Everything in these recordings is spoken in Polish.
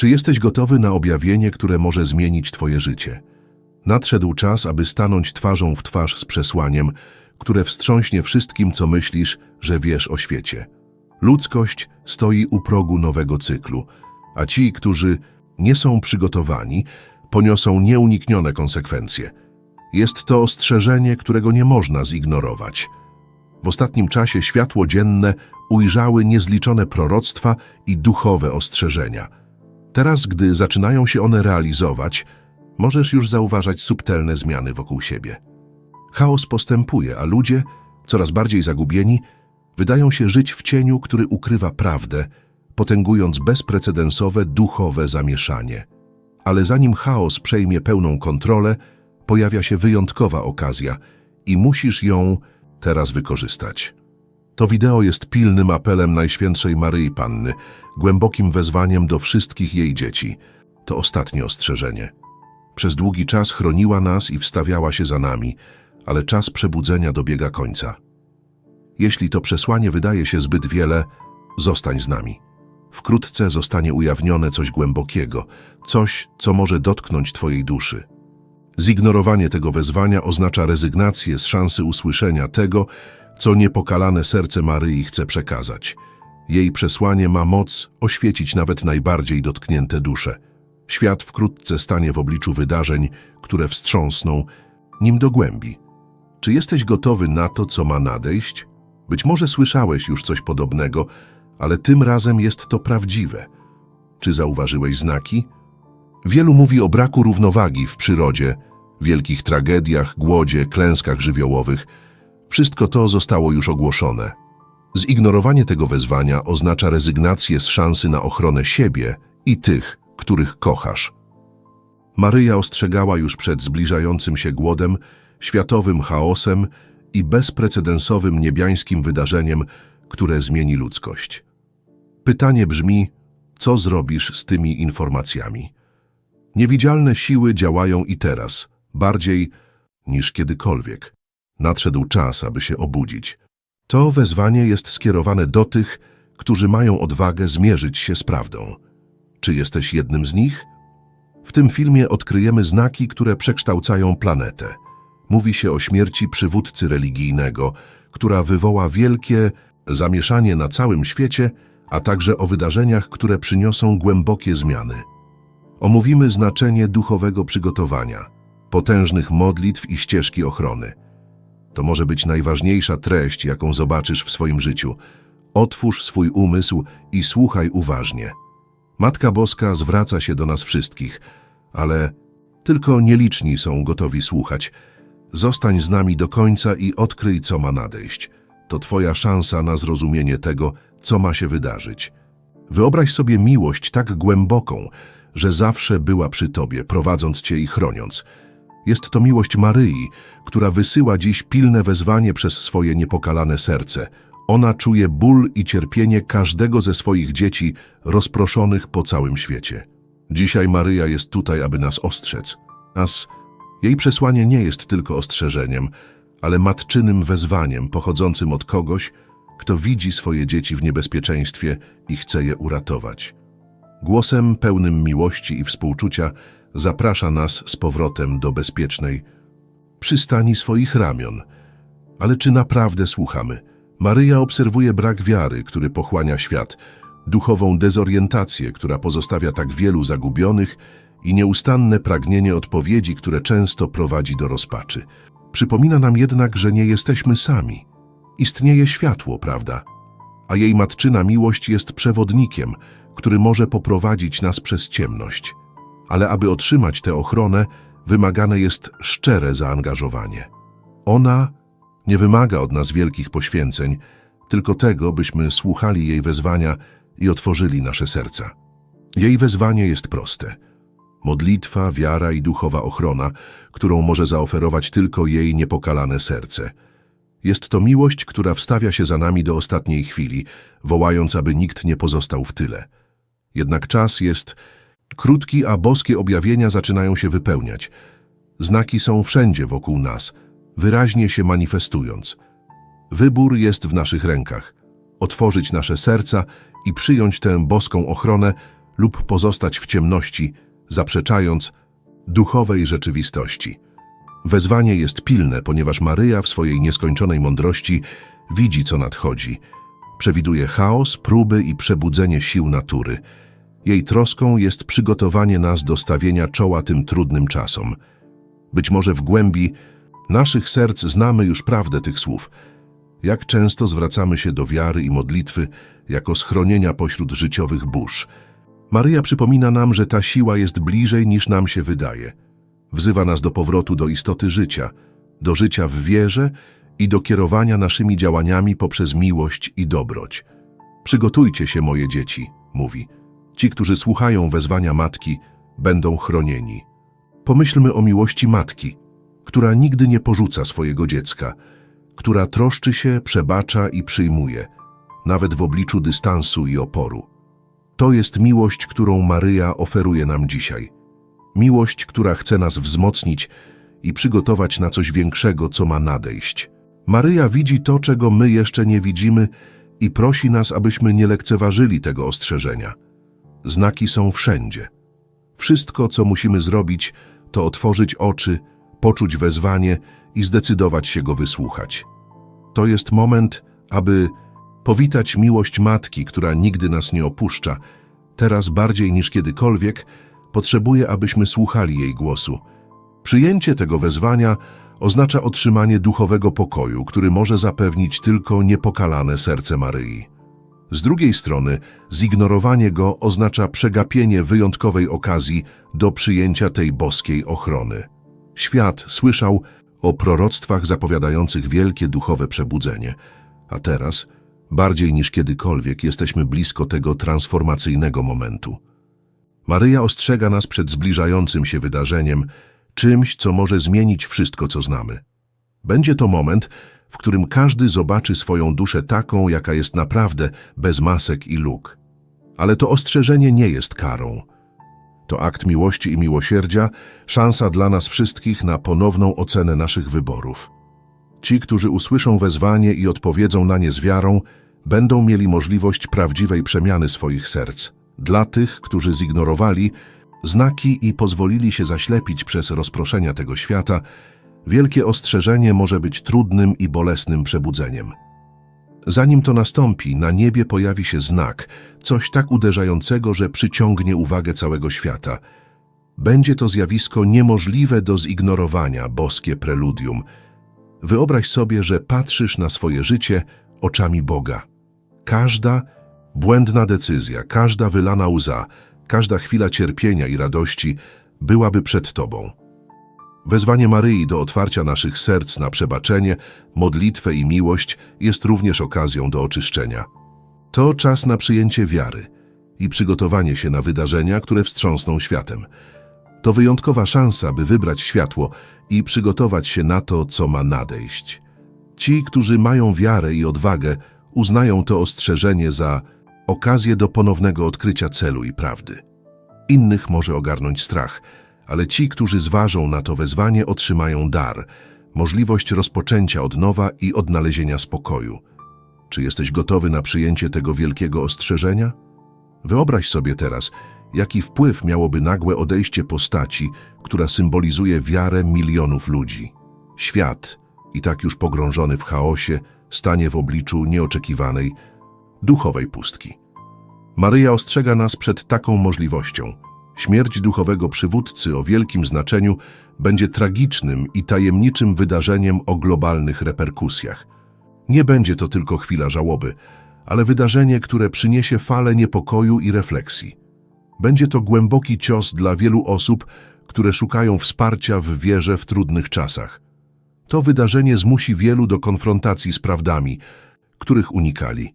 Czy jesteś gotowy na objawienie, które może zmienić Twoje życie? Nadszedł czas, aby stanąć twarzą w twarz z przesłaniem, które wstrząśnie wszystkim, co myślisz, że wiesz o świecie. Ludzkość stoi u progu nowego cyklu, a ci, którzy nie są przygotowani, poniosą nieuniknione konsekwencje. Jest to ostrzeżenie, którego nie można zignorować. W ostatnim czasie światło dzienne ujrzały niezliczone proroctwa i duchowe ostrzeżenia. Teraz, gdy zaczynają się one realizować, możesz już zauważać subtelne zmiany wokół siebie. Chaos postępuje, a ludzie, coraz bardziej zagubieni, wydają się żyć w cieniu, który ukrywa prawdę, potęgując bezprecedensowe duchowe zamieszanie. Ale zanim chaos przejmie pełną kontrolę, pojawia się wyjątkowa okazja i musisz ją teraz wykorzystać. To wideo jest pilnym apelem Najświętszej Maryi Panny, głębokim wezwaniem do wszystkich jej dzieci. To ostatnie ostrzeżenie. Przez długi czas chroniła nas i wstawiała się za nami, ale czas przebudzenia dobiega końca. Jeśli to przesłanie wydaje się zbyt wiele, zostań z nami. Wkrótce zostanie ujawnione coś głębokiego, coś, co może dotknąć Twojej duszy. Zignorowanie tego wezwania oznacza rezygnację z szansy usłyszenia tego, co niepokalane serce Maryi chce przekazać. Jej przesłanie ma moc oświecić nawet najbardziej dotknięte dusze. Świat wkrótce stanie w obliczu wydarzeń, które wstrząsną nim do głębi. Czy jesteś gotowy na to, co ma nadejść? Być może słyszałeś już coś podobnego, ale tym razem jest to prawdziwe. Czy zauważyłeś znaki? Wielu mówi o braku równowagi w przyrodzie, wielkich tragediach, głodzie, klęskach żywiołowych. Wszystko to zostało już ogłoszone. Zignorowanie tego wezwania oznacza rezygnację z szansy na ochronę siebie i tych, których kochasz. Maryja ostrzegała już przed zbliżającym się głodem, światowym chaosem i bezprecedensowym niebiańskim wydarzeniem, które zmieni ludzkość. Pytanie brzmi, co zrobisz z tymi informacjami? Niewidzialne siły działają i teraz, bardziej niż kiedykolwiek. Nadszedł czas, aby się obudzić. To wezwanie jest skierowane do tych, którzy mają odwagę zmierzyć się z prawdą. Czy jesteś jednym z nich? W tym filmie odkryjemy znaki, które przekształcają planetę. Mówi się o śmierci przywódcy religijnego, która wywoła wielkie zamieszanie na całym świecie, a także o wydarzeniach, które przyniosą głębokie zmiany. Omówimy znaczenie duchowego przygotowania, potężnych modlitw i ścieżki ochrony. To może być najważniejsza treść, jaką zobaczysz w swoim życiu. Otwórz swój umysł i słuchaj uważnie. Matka Boska zwraca się do nas wszystkich, ale tylko nieliczni są gotowi słuchać. Zostań z nami do końca i odkryj, co ma nadejść. To Twoja szansa na zrozumienie tego, co ma się wydarzyć. Wyobraź sobie miłość tak głęboką, że zawsze była przy Tobie, prowadząc Cię i chroniąc. Jest to miłość Maryi, która wysyła dziś pilne wezwanie przez swoje niepokalane serce. Ona czuje ból i cierpienie każdego ze swoich dzieci rozproszonych po całym świecie. Dzisiaj Maryja jest tutaj, aby nas ostrzec. Nas, jej przesłanie nie jest tylko ostrzeżeniem, ale matczynym wezwaniem pochodzącym od kogoś, kto widzi swoje dzieci w niebezpieczeństwie i chce je uratować. Głosem pełnym miłości i współczucia zaprasza nas z powrotem do bezpiecznej przystani swoich ramion. Ale czy naprawdę słuchamy? Maryja obserwuje brak wiary, który pochłania świat, duchową dezorientację, która pozostawia tak wielu zagubionych i nieustanne pragnienie odpowiedzi, które często prowadzi do rozpaczy. Przypomina nam jednak, że nie jesteśmy sami. Istnieje światło, prawda? A jej matczyna miłość jest przewodnikiem, który może poprowadzić nas przez ciemność. Ale aby otrzymać tę ochronę, wymagane jest szczere zaangażowanie. Ona nie wymaga od nas wielkich poświęceń, tylko tego, byśmy słuchali jej wezwania i otworzyli nasze serca. Jej wezwanie jest proste. Modlitwa, wiara i duchowa ochrona, którą może zaoferować tylko jej niepokalane serce. Jest to miłość, która wstawia się za nami do ostatniej chwili, wołając, aby nikt nie pozostał w tyle. Jednak czas jest krótki, a boskie objawienia zaczynają się wypełniać. Znaki są wszędzie wokół nas, wyraźnie się manifestując. Wybór jest w naszych rękach. Otworzyć nasze serca i przyjąć tę boską ochronę lub pozostać w ciemności, zaprzeczając duchowej rzeczywistości. Wezwanie jest pilne, ponieważ Maryja w swojej nieskończonej mądrości widzi, co nadchodzi. Przewiduje chaos, próby i przebudzenie sił natury. Jej troską jest przygotowanie nas do stawienia czoła tym trudnym czasom. Być może w głębi naszych serc znamy już prawdę tych słów. Jak często zwracamy się do wiary i modlitwy jako schronienia pośród życiowych burz. Maryja przypomina nam, że ta siła jest bliżej niż nam się wydaje. Wzywa nas do powrotu do istoty życia, do życia w wierze i do kierowania naszymi działaniami poprzez miłość i dobroć. Przygotujcie się, moje dzieci, mówi. Ci, którzy słuchają wezwania matki, będą chronieni. Pomyślmy o miłości matki, która nigdy nie porzuca swojego dziecka, która troszczy się, przebacza i przyjmuje, nawet w obliczu dystansu i oporu. To jest miłość, którą Maryja oferuje nam dzisiaj. Miłość, która chce nas wzmocnić i przygotować na coś większego, co ma nadejść. Maryja widzi to, czego my jeszcze nie widzimy i prosi nas, abyśmy nie lekceważyli tego ostrzeżenia. Znaki są wszędzie. Wszystko, co musimy zrobić, to otworzyć oczy, poczuć wezwanie i zdecydować się go wysłuchać. To jest moment, aby powitać miłość Matki, która nigdy nas nie opuszcza. Teraz bardziej niż kiedykolwiek potrzebuje, abyśmy słuchali jej głosu. Przyjęcie tego wezwania oznacza otrzymanie duchowego pokoju, który może zapewnić tylko niepokalane serce Maryi. Z drugiej strony, zignorowanie go oznacza przegapienie wyjątkowej okazji do przyjęcia tej boskiej ochrony. Świat słyszał o proroctwach zapowiadających wielkie duchowe przebudzenie, a teraz, bardziej niż kiedykolwiek, jesteśmy blisko tego transformacyjnego momentu. Maryja ostrzega nas przed zbliżającym się wydarzeniem, czymś, co może zmienić wszystko, co znamy. Będzie to moment, w którym każdy zobaczy swoją duszę taką, jaka jest naprawdę, bez masek i luk. Ale to ostrzeżenie nie jest karą. To akt miłości i miłosierdzia, szansa dla nas wszystkich na ponowną ocenę naszych wyborów. Ci, którzy usłyszą wezwanie i odpowiedzą na nie z wiarą, będą mieli możliwość prawdziwej przemiany swoich serc. Dla tych, którzy zignorowali znaki i pozwolili się zaślepić przez rozproszenia tego świata, wielkie ostrzeżenie może być trudnym i bolesnym przebudzeniem. Zanim to nastąpi, na niebie pojawi się znak, coś tak uderzającego, że przyciągnie uwagę całego świata. Będzie to zjawisko niemożliwe do zignorowania, boskie preludium. Wyobraź sobie, że patrzysz na swoje życie oczami Boga. Każda błędna decyzja, każda wylana łza, każda chwila cierpienia i radości byłaby przed Tobą. Wezwanie Maryi do otwarcia naszych serc na przebaczenie, modlitwę i miłość jest również okazją do oczyszczenia. To czas na przyjęcie wiary i przygotowanie się na wydarzenia, które wstrząsną światem. To wyjątkowa szansa, by wybrać światło i przygotować się na to, co ma nadejść. Ci, którzy mają wiarę i odwagę, uznają to ostrzeżenie za okazję do ponownego odkrycia celu i prawdy. Innych może ogarnąć strach, ale ci, którzy zważą na to wezwanie, otrzymają dar, możliwość rozpoczęcia od nowa i odnalezienia spokoju. Czy jesteś gotowy na przyjęcie tego wielkiego ostrzeżenia? Wyobraź sobie teraz, jaki wpływ miałoby nagłe odejście postaci, która symbolizuje wiarę milionów ludzi. Świat, i tak już pogrążony w chaosie, stanie w obliczu nieoczekiwanej, duchowej pustki. Maryja ostrzega nas przed taką możliwością. Śmierć duchowego przywódcy o wielkim znaczeniu będzie tragicznym i tajemniczym wydarzeniem o globalnych reperkusjach. Nie będzie to tylko chwila żałoby, ale wydarzenie, które przyniesie falę niepokoju i refleksji. Będzie to głęboki cios dla wielu osób, które szukają wsparcia w wierze w trudnych czasach. To wydarzenie zmusi wielu do konfrontacji z prawdami, których unikali.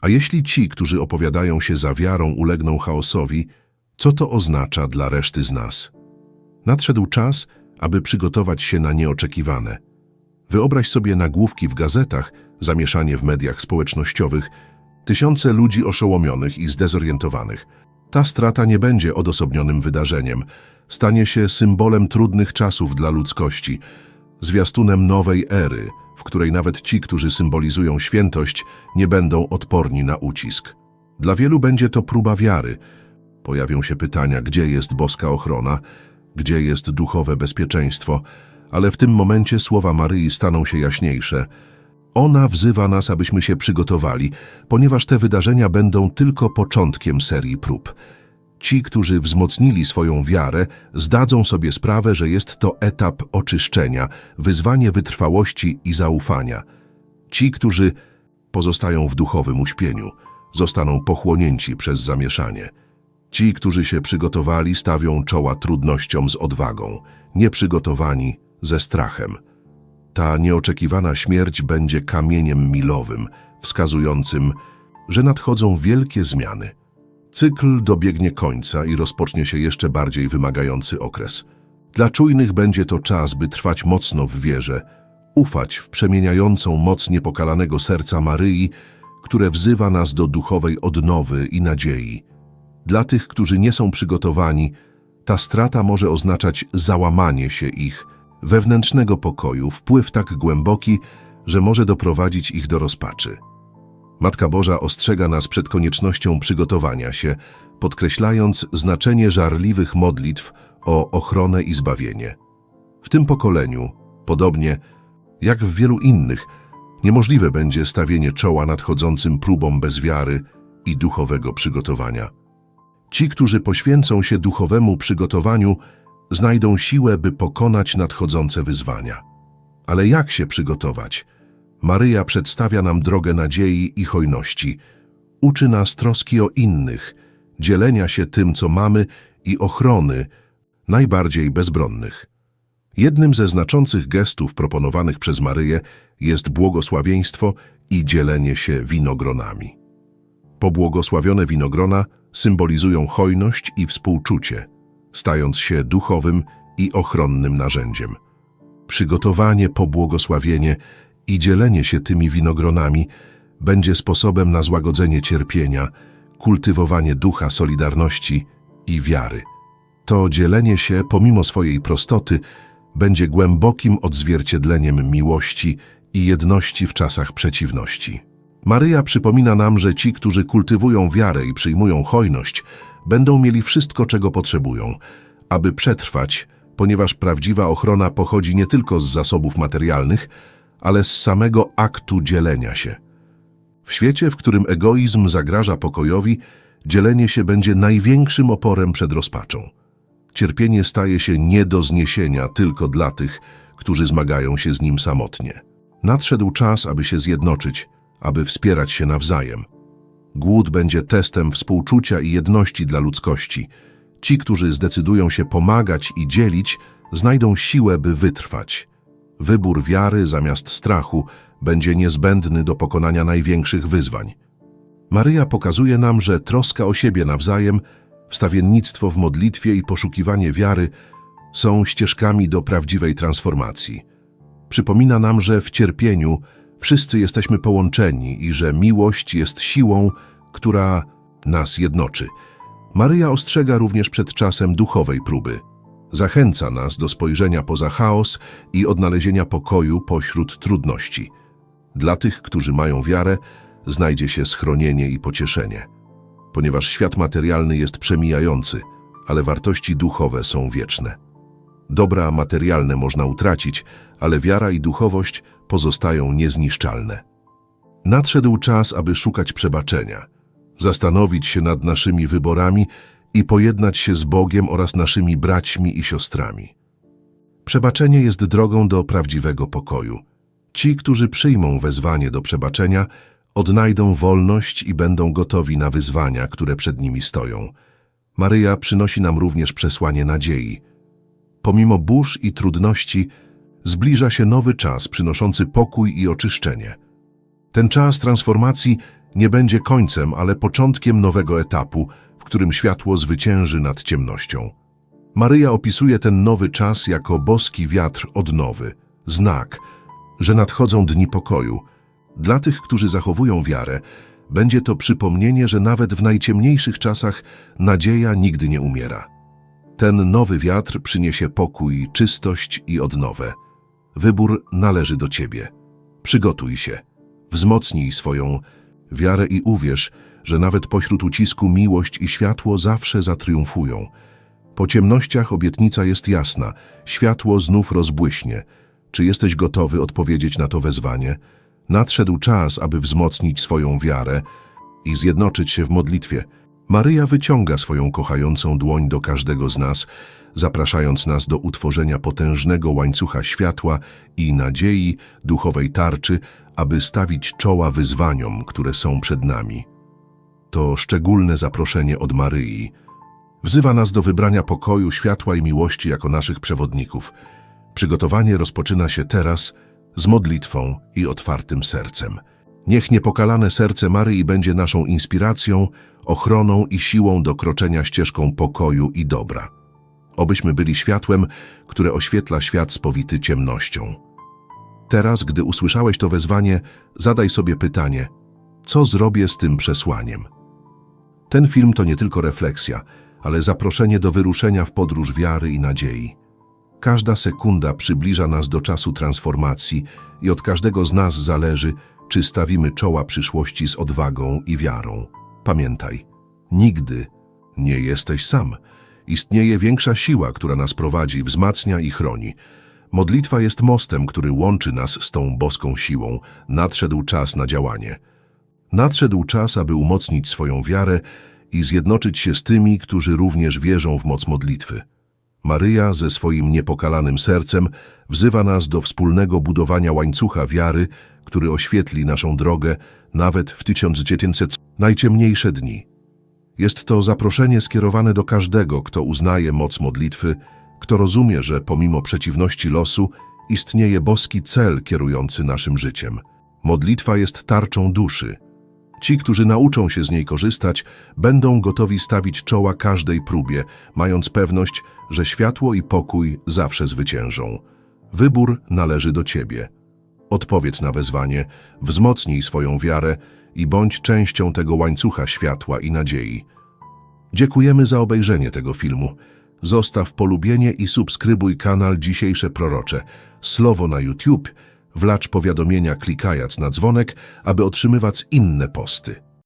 A jeśli ci, którzy opowiadają się za wiarą, ulegną chaosowi, co to oznacza dla reszty z nas? Nadszedł czas, aby przygotować się na nieoczekiwane. Wyobraź sobie nagłówki w gazetach, zamieszanie w mediach społecznościowych, tysiące ludzi oszołomionych i zdezorientowanych. Ta strata nie będzie odosobnionym wydarzeniem. Stanie się symbolem trudnych czasów dla ludzkości, zwiastunem nowej ery, w której nawet ci, którzy symbolizują świętość, nie będą odporni na ucisk. Dla wielu będzie to próba wiary, Pojawią się pytania, gdzie jest boska ochrona, gdzie jest duchowe bezpieczeństwo, ale w tym momencie słowa Maryi staną się jaśniejsze. Ona wzywa nas, abyśmy się przygotowali, ponieważ te wydarzenia będą tylko początkiem serii prób. Ci, którzy wzmocnili swoją wiarę, zdadzą sobie sprawę, że jest to etap oczyszczenia, wyzwanie wytrwałości i zaufania. Ci, którzy pozostają w duchowym uśpieniu, zostaną pochłonięci przez zamieszanie. Ci, którzy się przygotowali, stawią czoła trudnościom z odwagą, nieprzygotowani ze strachem. Ta nieoczekiwana śmierć będzie kamieniem milowym, wskazującym, że nadchodzą wielkie zmiany. Cykl dobiegnie końca i rozpocznie się jeszcze bardziej wymagający okres. Dla czujnych będzie to czas, by trwać mocno w wierze, ufać w przemieniającą moc niepokalanego serca Maryi, które wzywa nas do duchowej odnowy i nadziei. Dla tych, którzy nie są przygotowani, ta strata może oznaczać załamanie się ich wewnętrznego pokoju, wpływ tak głęboki, że może doprowadzić ich do rozpaczy. Matka Boża ostrzega nas przed koniecznością przygotowania się, podkreślając znaczenie żarliwych modlitw o ochronę i zbawienie. W tym pokoleniu, podobnie jak w wielu innych, niemożliwe będzie stawienie czoła nadchodzącym próbom bez wiary i duchowego przygotowania. Ci, którzy poświęcą się duchowemu przygotowaniu, znajdą siłę, by pokonać nadchodzące wyzwania. Ale jak się przygotować? Maryja przedstawia nam drogę nadziei i hojności. Uczy nas troski o innych, dzielenia się tym, co mamy i ochrony najbardziej bezbronnych. Jednym ze znaczących gestów proponowanych przez Maryję jest błogosławieństwo i dzielenie się winogronami. Pobłogosławione winogrona symbolizują hojność i współczucie, stając się duchowym i ochronnym narzędziem. Przygotowanie, pobłogosławienie i dzielenie się tymi winogronami będzie sposobem na złagodzenie cierpienia, kultywowanie ducha solidarności i wiary. To dzielenie się, pomimo swojej prostoty, będzie głębokim odzwierciedleniem miłości i jedności w czasach przeciwności. Maryja przypomina nam, że ci, którzy kultywują wiarę i przyjmują hojność, będą mieli wszystko, czego potrzebują, aby przetrwać, ponieważ prawdziwa ochrona pochodzi nie tylko z zasobów materialnych, ale z samego aktu dzielenia się. W świecie, w którym egoizm zagraża pokojowi, dzielenie się będzie największym oporem przed rozpaczą. Cierpienie staje się nie do zniesienia tylko dla tych, którzy zmagają się z nim samotnie. Nadszedł czas, aby się zjednoczyć, aby wspierać się nawzajem. Głód będzie testem współczucia i jedności dla ludzkości. Ci, którzy zdecydują się pomagać i dzielić, znajdą siłę, by wytrwać. Wybór wiary zamiast strachu będzie niezbędny do pokonania największych wyzwań. Maryja pokazuje nam, że troska o siebie nawzajem, wstawiennictwo w modlitwie i poszukiwanie wiary są ścieżkami do prawdziwej transformacji. Przypomina nam, że w cierpieniu wszyscy jesteśmy połączeni i że miłość jest siłą, która nas jednoczy. Maryja ostrzega również przed czasem duchowej próby. Zachęca nas do spojrzenia poza chaos i odnalezienia pokoju pośród trudności. Dla tych, którzy mają wiarę, znajdzie się schronienie i pocieszenie. Ponieważ świat materialny jest przemijający, ale wartości duchowe są wieczne. Dobra materialne można utracić, ale wiara i duchowość pozostają niezniszczalne. Nadszedł czas, aby szukać przebaczenia, zastanowić się nad naszymi wyborami i pojednać się z Bogiem oraz naszymi braćmi i siostrami. Przebaczenie jest drogą do prawdziwego pokoju. Ci, którzy przyjmą wezwanie do przebaczenia, odnajdą wolność i będą gotowi na wyzwania, które przed nimi stoją. Maryja przynosi nam również przesłanie nadziei. Pomimo burz i trudności, zbliża się nowy czas przynoszący pokój i oczyszczenie. Ten czas transformacji nie będzie końcem, ale początkiem nowego etapu, w którym światło zwycięży nad ciemnością. Maryja opisuje ten nowy czas jako boski wiatr odnowy, znak, że nadchodzą dni pokoju. Dla tych, którzy zachowują wiarę, będzie to przypomnienie, że nawet w najciemniejszych czasach nadzieja nigdy nie umiera. Ten nowy wiatr przyniesie pokój, czystość i odnowę. Wybór należy do Ciebie. Przygotuj się, wzmocnij swoją wiarę i uwierz, że nawet pośród ucisku miłość i światło zawsze zatriumfują. Po ciemnościach obietnica jest jasna, światło znów rozbłyśnie. Czy jesteś gotowy odpowiedzieć na to wezwanie? Nadszedł czas, aby wzmocnić swoją wiarę i zjednoczyć się w modlitwie. Maryja wyciąga swoją kochającą dłoń do każdego z nas, zapraszając nas do utworzenia potężnego łańcucha światła i nadziei, duchowej tarczy, aby stawić czoła wyzwaniom, które są przed nami. To szczególne zaproszenie od Maryi. Wzywa nas do wybrania pokoju, światła i miłości jako naszych przewodników. Przygotowanie rozpoczyna się teraz z modlitwą i otwartym sercem. Niech niepokalane serce Maryi będzie naszą inspiracją, ochroną i siłą do kroczenia ścieżką pokoju i dobra. Obyśmy byli światłem, które oświetla świat spowity ciemnością. Teraz, gdy usłyszałeś to wezwanie, zadaj sobie pytanie: co zrobię z tym przesłaniem? Ten film to nie tylko refleksja, ale zaproszenie do wyruszenia w podróż wiary i nadziei. Każda sekunda przybliża nas do czasu transformacji i od każdego z nas zależy, czy stawimy czoła przyszłości z odwagą i wiarą. Pamiętaj, nigdy nie jesteś sam. Istnieje większa siła, która nas prowadzi, wzmacnia i chroni. Modlitwa jest mostem, który łączy nas z tą boską siłą. Nadszedł czas na działanie. Nadszedł czas, aby umocnić swoją wiarę i zjednoczyć się z tymi, którzy również wierzą w moc modlitwy. Maryja ze swoim niepokalanym sercem wzywa nas do wspólnego budowania łańcucha wiary, który oświetli naszą drogę nawet w 1900 najciemniejsze dni. Jest to zaproszenie skierowane do każdego, kto uznaje moc modlitwy, kto rozumie, że pomimo przeciwności losu istnieje boski cel kierujący naszym życiem. Modlitwa jest tarczą duszy. Ci, którzy nauczą się z niej korzystać, będą gotowi stawić czoła każdej próbie, mając pewność, że światło i pokój zawsze zwyciężą. Wybór należy do Ciebie. Odpowiedz na wezwanie, wzmocnij swoją wiarę i bądź częścią tego łańcucha światła i nadziei. Dziękujemy za obejrzenie tego filmu. Zostaw polubienie i subskrybuj kanał Dzisiejsze Prorocze. Słowo na YouTube, wlacz powiadomienia klikając na dzwonek, aby otrzymywać inne posty.